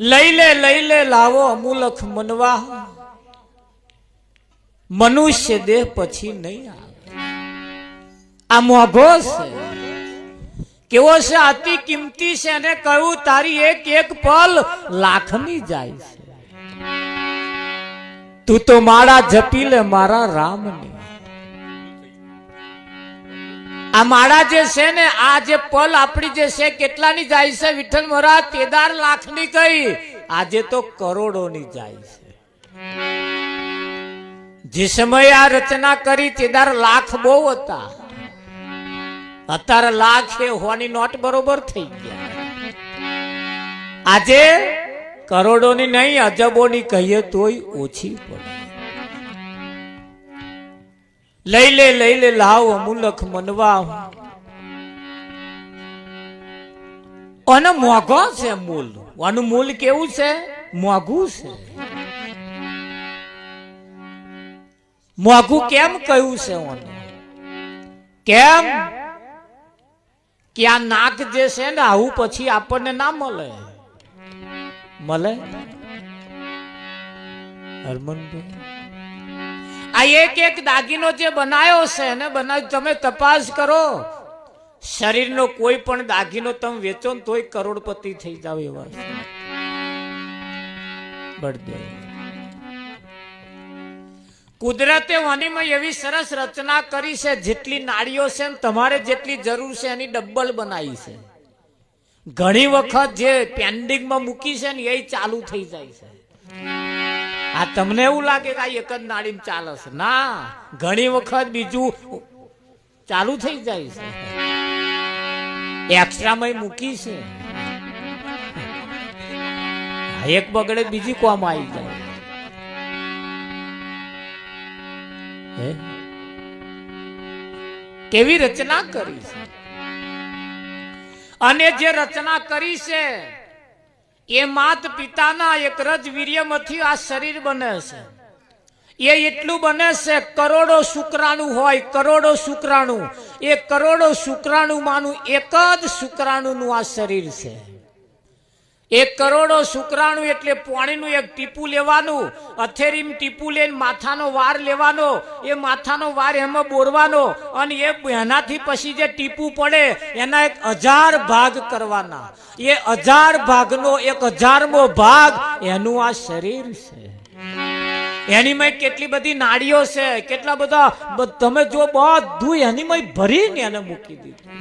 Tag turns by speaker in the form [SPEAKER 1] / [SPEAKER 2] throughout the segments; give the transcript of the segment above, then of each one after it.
[SPEAKER 1] લઈ લે લઈ લે, લાવો અમૂલખ મનવા. મનુષ્ય દેહ પછી નહીં આવે. આ મોઘો છે. કેવો છે? અતિ કિંમતી છે. અને કહ્યું, તારી એક એક પલ લાખની જાય છે. તું તો મારા જપી લે, મારા રામની. આ માળા જે છે ને, આ જે પલ આપણી જે છે, કેટલાની જાય છે? વિઠ્ઠલ મહારાજ, તેદાર લાખની કઈ? આજે તો કરોડોની જાય છે. જે સમયે આ રચના કરી, તેદાર લાખ બહુ હતા. અત્યારે લાખ એ હોવાની નોટ બરોબર થઈ ગયા. આજે કરોડોની નહીં, અજબોની કહીએ તોય ઓછી પડે. લઈ લે લઈ લે, લાવ અમુલખ મનવા અને મોઘો છે મૂલ. આનું મૂલ કેવું છે? મોઘું છે. મોઘું કેમ કહ્યું છે કેમ? કે આ નાક જે છે ને, આવું પછી આપણને ના મળે. મળે? હરમનભાઈ? આ એક એક દાગીનો જે બનાવ્યો છે એને બનાવી તમે તપાસ કરો. શરીરનો કોઈ પણ દાગીનો તમે વેચો ને તોય કરોડપતિ થઈ જાવ એવા. બળદેવ કુદરતે વનીમાં એવી સરસ રચના કરી છે, જેટલી નાળીઓ છે તમારે જેટલી જરૂર છે એની ડબ્બલ બનાવી છે. ઘણી વખત જે પેન્ડિંગમાં મૂકી છે ને, એ ચાલુ થઈ જાય છે. આ તમને એવું લાગે કે આ એક જ નાળી ચાલે છે? ના. ઘણી વખત બીજું ચાલુ થઈ જાય છે. એક્સ્ટ્રામાં મૂકી છે. એક બગડે બીજી કોમ આવી જાય? કેવી રચના કરી છે? અને જે રચના કરી છે એ માત પિતાના એક રજ વીર્યમાંથી આ શરીર બને છે. એ એટલું બને છે, કરોડો શુક્રાણુ હોય, કરોડો શુક્રાણુ. એ કરોડો શુક્રાણુ માનું એક જ શુક્રાણુનું આ શરીર છે. એક કરોડો શુક્રાણુ એટલે પાણીનું એક ટીપું લેવાનું, અથેરીમ ટીપું લઈને માથાનો વાર લેવાનો, એ માથાનો વાર એમાં બોરવાનો, અને એ એનાથી પછી જે ટીપું પડે, એના એક હજાર ભાગ કરવાના. એ હજાર ભાગનો એક હજારમો ભાગ એનું આ શરીર છે. એનીમાં કેટલી બધી નાડીઓ છે, કેટલા બધા તમે જો બધું એનીમાં ભરીને એને મૂકી દીધું?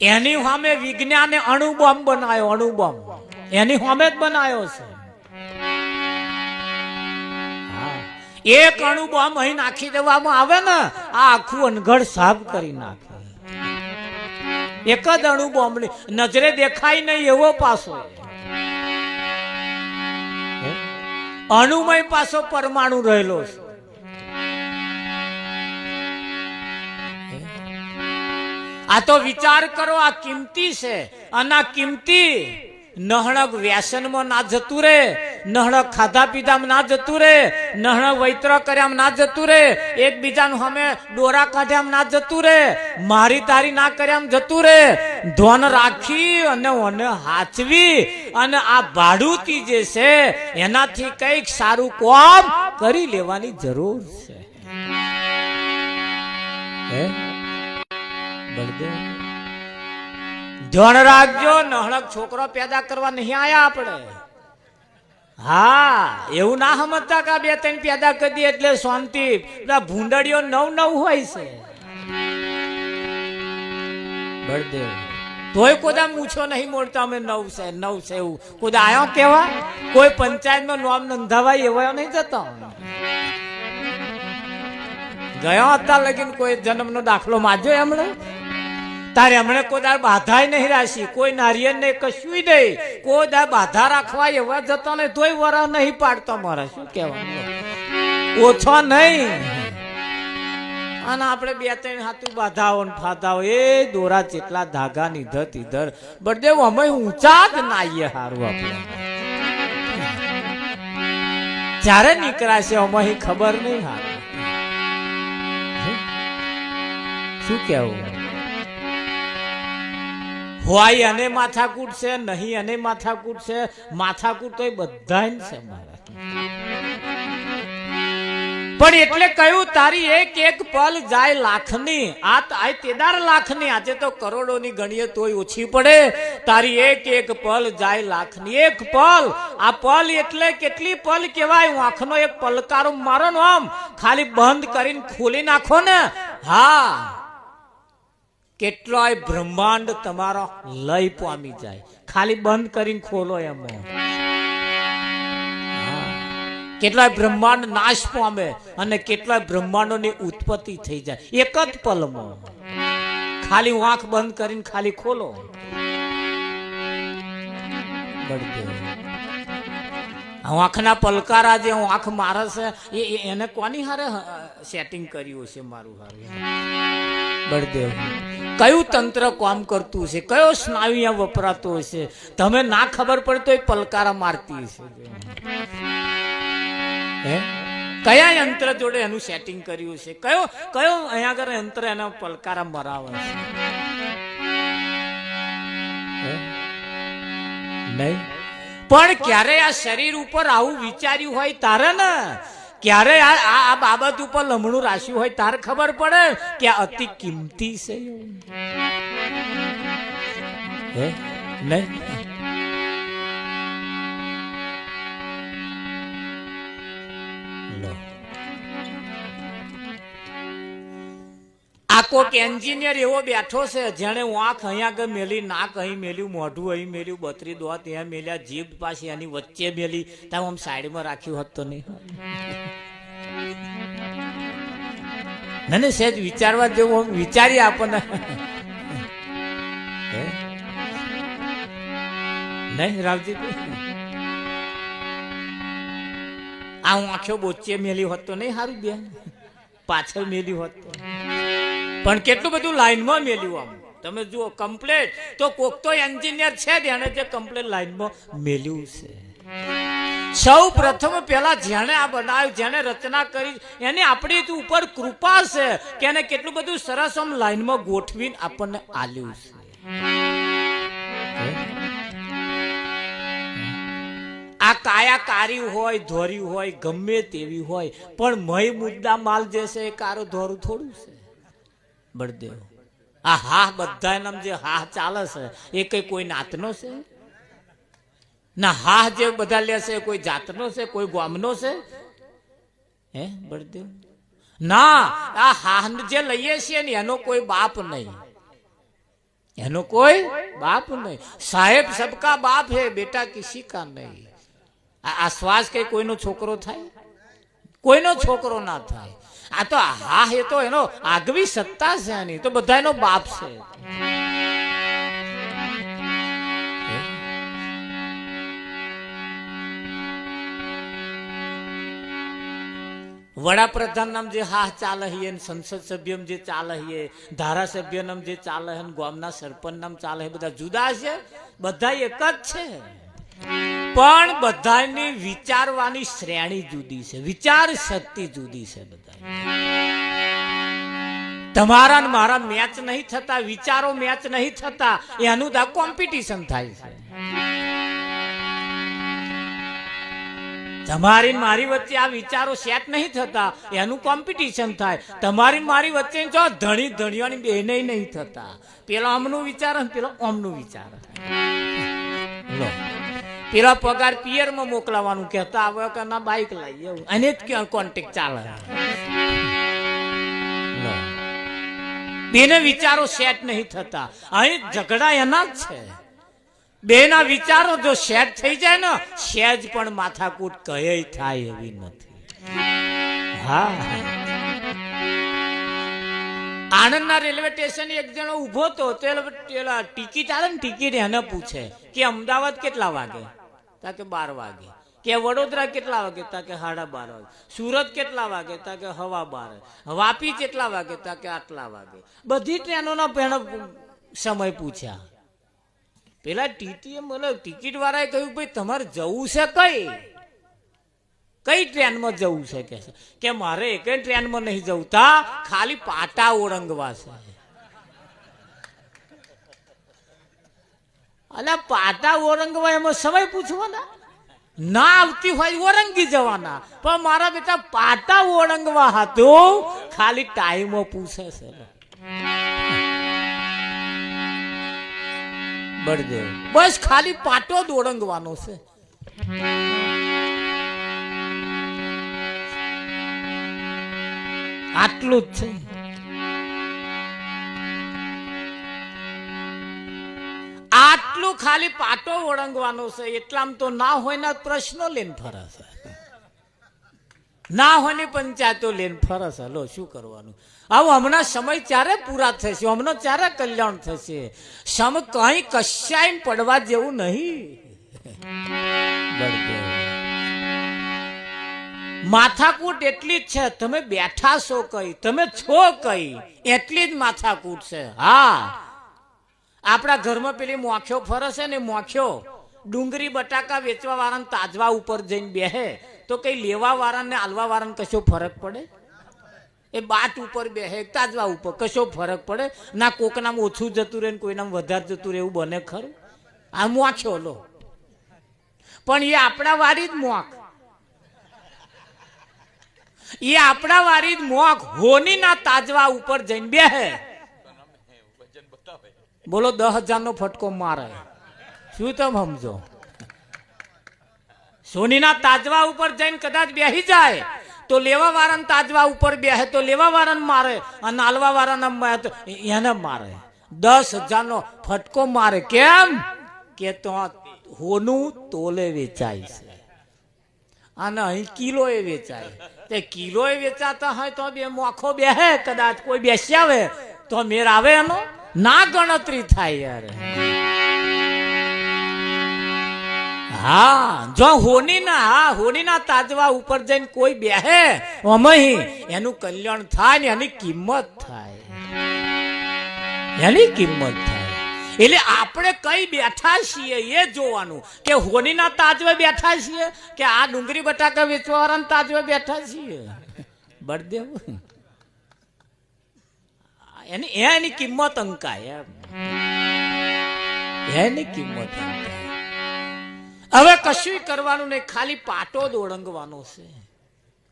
[SPEAKER 1] એની સામે વિજ્ઞાને અણુબોમ્બ બનાવ્યો અણુબોમ્બ. એની સામે જ બનાવ્યો છે. એક અણુબોમ્બ અહીં નાખી દેવામાં આવે ને, આ આખું અનગઢ સાફ કરી નાખે. એક જ અણુબોમ્બ નજરે દેખાય નહીં એવો પાસો અણુમય પાસો પરમાણુ રહેલો છે. આ તો વિચાર કરો, આ કિંમતી છે. અને આ કિંમતી નહણક વ્યસનમાં ના જતું રે, નહણક ખાધા પીધામાં ના જતું રે, નહણક વૈત્ર કર્યામાં ના જતું રે, એકબીજાનું સામે ડોરા કાઢ્યામાં ના જતું રે, મારી તારી ના કર્યામાં જતું રે. ધોન રાખી અને ઓને હાચવી અને આ ભાડુતી જે છે, એનાથી કંઈક સારું કોમ કરી લેવાની જરૂર છે. હે? ધ્યાન રાખજો નહણક છોકરો પેદા કરવા નહીં આયા આપણે. હા, એવું ના સમજતા કે બે ત્રણ પેદા કરી દે એટલે શાંતિ. પેલા ભૂંડડીઓ નવ નવ હોય છે. બળદેવ. તોય કોદા મૂછો નહીં મોડતા, અમે નવ છે નવ છે એવું. કોદા આયો કેવા? કોઈ પંચાયતમાં નોમ નોંધાવાય એવો નહીં જતો. ગયા હતા લગીન કોઈ જન્મનો દાખલો માજો એમણે? તારે હમણે કોઈ દાર બાધાય નહીં રાશી, કોઈ નારિયેળ ને કશું નહીં. કોઈ દાર બાધા રાખવા એવા જતો ને તોય વરા નહીં પાડતો મારે. શું કહેવાનું? ઓછો નહીં. અને આપણે બે ત્રણ હાથું બાધાઓ ને ફાધાઓ એ દોરા જેટલા ધાગા નીધર ઇધર બળદેવ, અમે ઊંચા જ નાઈએ હારું આપણે. જ્યારે નીકળાશે અમે ખબર નહીં હારું. શું કેવું હોય અને માથાકૂટ છે, નહીં અને માથાકૂટ છે, માથાકૂટ તો એ બધા છે મારા પણ એટલે કહ્યું, તારી એક એક પલ જાય લાખની, આ આ તેદાર લાખની, આજે તો કરોડોની ગણીએ તોય ઓછી પડે. તારી એક એક પલ જાય લાખની, એક પલ, આ પલ એટલે કેટલી પલ કહેવાય? હું આંખનો એક પલકારો મારો ને આમ ખાલી બંધ કરીને ખોલી નાખો ને. હા. કેટલોય બ્રહ્માંડ તમારો લય પામી જાય. ખાલી બંધ કરીને ખોલો એમ. કેટલાય બ્રહ્માંડ નાશ પામે અને કેટલાય બ્રહ્માંડોની ઉત્પત્તિ થઈ જાય. એક જ પલમાં. ખાલી આંખ બંધ કરીને ખાલી ખોલો. આંખના પલકારા જે હું આંખ મારે છે, એ- એને કોની હારે સેટિંગ કર્યું છે મારું હારે? બળદેવ. કયું તંત્ર કામ કરતું છે કયો સ્નાયુ વપરાતો હશે? તમે ના ખબર પડે એ પલકારા મારતી હશે કયા યંત્ર જોડે એનું સેટિંગ કર્યું છે કયો કયો અહીંયા આગળ યંત્ર એના પલકારા મરાવે છે? નહીં? પણ ક્યારે આ શરીર ઉપર આવું વિચાર્યું હોય તારે ને? ક્યારે આ બાબત ઉપર લમણું રાશ્યું હોય તારે ખબર પડે કે આ અતિ કિંમતી છે નહીં? કોક એન્જિનિયર એવો બેઠો છે જેણે આંખ અહીંયા આગળ મેલી નાક અહીં મેલ્યું મોઢું અહીં મેલ્યું બત્રી દોત ત્યાં મેલ્યા જીભ પાછી એની વચ્ચે મેલી. તમે આમ સાઈડમાં રાખ્યું હોત તો નહીં. ના ને સહેજ વિચારવા જેવું આમ વિચારીએ આપણને. નહીં રાવજી? આ હું આંખો બોચે મેલી હોત તો નહીં સારું બેન. પાછળ મેલી હોત તો. પણ કેટલું બધું લાઈનમાં મેલ્યું આમ? તમે જુઓ કમ્પ્લેટ તો કોક તો એન્જિનિયર છે જેને જે કમ્પ્લેટ લાઈનમાં મેલ્યું છે. સૌ પ્રથમ પેલા જેણે આ બનાવ્યું, જેણે રચના કરી, એની આપણી ઉપર કૃપા છે કે એને કેટલું બધું સરસ આમ લાઈનમાં ગોઠવીને આપણને આલ્યું છે. આ કાયા કાર્યું હોય ધોર્યું હોય, ગમે તેવી હોય, પણ મય મુદ્દા માલ જે છે એ કારો ધોરું થોડું છે. બળદેવ આ હા બધા નામ જે હા ચાલે છે, એ કઈ કોઈ નાતનો છે? ના, હા જે બધા લે છે એ કોઈ જાતનો છે, કોઈ ગામનો છે? હે બળદેવ ના, આ હા જે લઈએ છીએ ને એનો કોઈ બાપ નહીં. એનો કોઈ બાપ નહીં. સાહેબ સબકા બાપ હે, બેટા કિસી કા નહીં. આ આ શ્વાસ કઈ કોઈનો છોકરો થાય? કોઈનો છોકરો ના થાય. આ તો હા એ તો એનો આગવી સત્તા છે આની. તો બધા એનો બાપ છે. વડાપ્રધાન નામ જે હા ચાલ હે ને સંસદ સભ્ય જે ચાલ હે ધારાસભ્ય નામ જે ચાલે ગામના સરપંચ નામ ચાલે બધા જુદા છે. બધા એક જ છે. પણ બધાની વિચારવાની શ્રેણી જુદી છે, વિચાર શક્તિ જુદી છે બધા તમારા મારા મેચ નહીં થતા, વિચારો મેચ નહીં થતા એનું તો કોમ્પિટિશન થાય છે. તમારી મારી વચ્ચે આ વિચારો સેટ નહીં થતા એનું કોમ્પિટિશન થાય. તમારી મારી વચ્ચે જો ધણી ધણીઓની બેને નહીં થતા. પેલો આમનું વિચાર પેલો ઓમનું વિચાર. પેલા પગાર પિયરમાં મોકલાવાનું કહેતા આવે કે ના બાઈક લઈ એવું અને જ કોન્ટેક્ટ ચાલે. લો. બેને વિચારો સેટ નહીં થતા. અહીં ઝઘડા એના જ છે. બેના વિચારો જો સેટ થઈ જાય ને સેજ પણ માથાકૂટ કહે થાય એવી નથી. હા. આણંદના રેલવે સ્ટેશન એક જણો ઊભો તો તે ટિકિટ આવે ને ટિકિટ એને પૂછે કે અમદાવાદ કેટલા વાગે? તા કે બાર વાગે. કે વડોદરા કેટલા વાગે? તા કે સાડા બાર વાગે. સુરત કેટલા વાગે? તા કે હવા બાર વાપી કેટલા વાગે? તા કે આટલા વાગે. બધી ટ્રેનોના પેણ સમય પૂછ્યા. પેલા ટીટીએ મને ટિકિટ વાળાએ કહ્યું, ભાઈ, તમારે જવું છે કઈ? કઈ ટ્રેનમાં જવું છે? કે મારે એકે ટ્રેનમાં નહીં જવું. તા ખાલી પાટા ઓળંગવા છે. અલા પાટા ઓરંગવા એમાં સમય પૂછવાના ના આવતી હોય ઓરંગી જવાના. પણ મારા બેટા પાટા ઓળંગવા હતું ખાલી ટાઈમ પૂછે છે. બળદેવ. બસ ખાલી પાટો જ ઓળંગવાનો છે. આટલું જ છે. આટલું ખાલી પાટો ઓળંગવાનો છે. એટલામ તો ના હોય ના પ્રશ્નો લઈને ફરસ ના હોયની પંચાયતો લઈને ફરસ હલો શું કરવાનું? આવું હમણાં સમય ચારે પૂરા થશે. હમણાં ચારે કલ્યાણ થશે. સમ કઈ કશાય પડવા જેવું નહીં. માથાકૂટ એટલી જ છે. તમે બેઠા છો કઈ. તમે છો કઈ. એટલી જ માથાકૂટ છે. હા. આપણા ઘરમાં પેલી મોખ્યો ફરે છે ને મોખ્યો ડુંગળી, બટાકા વેચવા વાળાને તાજવા ઉપર જઈને બેહે. તો કઈ લેવા વાળાને આલવા વાળાને કશો ફરક પડે? એ બાટ ઉપર બેહે, તાજવા ઉપર કશો ફરક પડે? ના, કોકનામ ઓછું જતું રહે ને કોઈનામ વધારે જતું રહે એવું બને ખરું? આ મોખ્યો લો. પણ એ આપણા વાળી જ મોખ. એ આપણા વાળી જ મોખ હોનીના તાજવા ઉપર જઈને બેહે. બોલો દસ હજાર નો ફટકો મારે. શું તમે સમજો? સોનીના તાજવા ઉપર જઈને કદાચ બેસી જાય, તો લેવા વાળાને તાજવા ઉપર બેસે તો લેવા વાળાને મારે અને આલવા વાળાને એને મારે. દસ હજારનો ફટકો મારે. કેમ? કે તો હોનું તોલે વેચાય છે. અને અહીં કિલો એ વેચાય. તે કિલો એ વેચાતા હોય તો બે મોખો બેહે, કદાચ કોઈ બેસી આવે તો મેર આવે એનો? ના ગણતરી થાય યાર. હા, જો હોની ના હા હોની ના તાજવા ઉપર જઈને કોઈ બેહે અમહી એનું કલ્યાણ થાય ને એની કિંમત થાય. એની કિંમત થાય. એટલે આપણે કઈ બેઠા છીએ એ જોવાનું. કે હોનીના તાજવે બેઠા છીએ, કે આ ડુંગળી બટાકા વેચવા વાળાના તાજવે બેઠા છીએ. બળદેવ. એની એની કિંમત અંકાય એમ. એની કિંમત હવે કશું કરવાનું નહીં, ખાલી પાટો જ ઓળંગવાનો છે.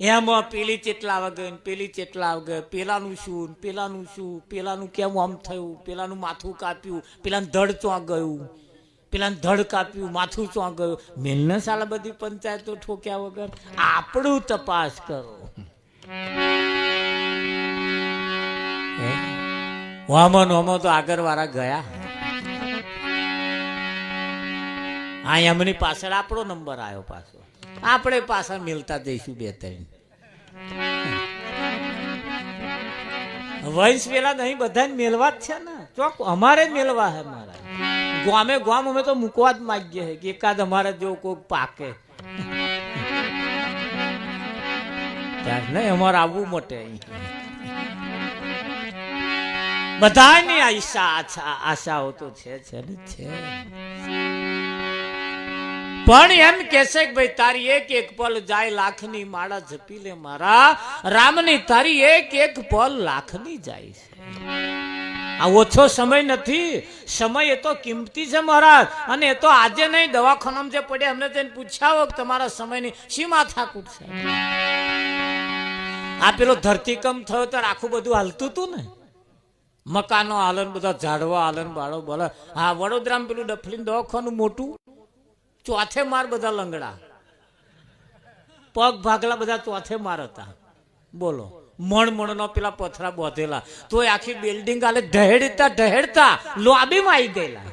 [SPEAKER 1] એમાં પેલી ચેટલા વાગે પેલી ચેટલા વાગે પેલાનું શું પેલાનું શું, પેલાનું કેમ આમ થયું, પેલાનું માથું કાપ્યું, પેલાનું ધડ ચોં ગયું, પેલાનું ધડ કાપ્યું, માથું ચોં ગયું. મેલને સાલા બધી પંચાયતો ઠોક્યા વગર. આપણું તપાસ કરો. વામન વામો તો આગળ વાળા ગયા. હા એમની પાછળ આપણો નંબર આવ્યો પાછો. આપણે પાછળ મિલતા જઈશું બે ત્રણ. વંશ પેલા નહીં, બધાને મેલવા જ છે ને. ચોક અમારે જ મેલવા હે મારા. ગામે ગામ અમે તો મૂકવા જ માગીએ છે કે એકાદ અમારે જો કોઈક પાકે. નહીં, અમારે આવવું મટે અહીં. બધાની આશા આશા આશાઓ તો છે છે છે. પણ એમ કેસે કે ભાઈ, તારી એક એક પલ જાય લાખની માળા જપી લે મારા. રામની તારી એક એક પલ લાખની જાય છે. આ ઓછો સમય નથી. સમય એ તો કિંમતી છે મહારાજ. અને એ તો આજે નહીં, દવાખાનામાં જે પડે અમને જઈને પૂછ્યા કે તમારા સમયની શી માથા કૂટશે આ પેલો ધરતીકંપ થયો ત્યારે આખું બધું હાલતું હતું ને? મકાનો હાલન બધા ઝાડવા હાલન બાળો બોલે હા વડોદરામાં પેલું ડફલીન દવાખાનું મોટું ચોથે માર બધા લંગડા પગ ભાગલા બધા ચોથે માર હતા બોલો મણ મણનો પેલા પથરા બોધેલા તોય આખી બિલ્ડિંગ આલે ઢહેડતા ઢહેડતા લોબીમાં આવી ગયેલા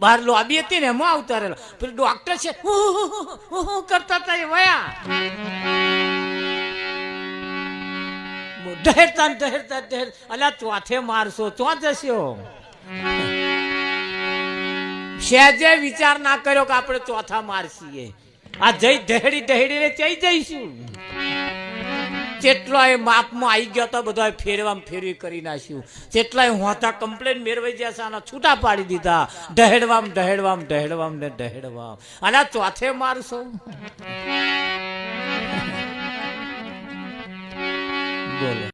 [SPEAKER 1] બહાર લોબી હતી ને એમાં આવતા રહેલા પેલું ડોક્ટર છે કરતા હતા એ વયા ઢહેરતા ડહેરતા ડહેર. અલા ચોથે મારશો ચો જશો. સહેજે વિચાર ના કર્યો કે આપણે ચોથા મારસીએ આ જઈ ડહેડી ને ચઈ જઈશું. જેટલાય માપમાં આવી ગયો તો બધા ફેરવા ફેરવી કરી નાખ્યું. જેટલાય હોતા કમ્પ્લેન મેળવાઈ છે, આના છૂટા પાડી દીધા. ડહેડવામ ડહેડવામ ડહેડવામ ને ડહેડવામ અને ચોથે મારશો. બોલો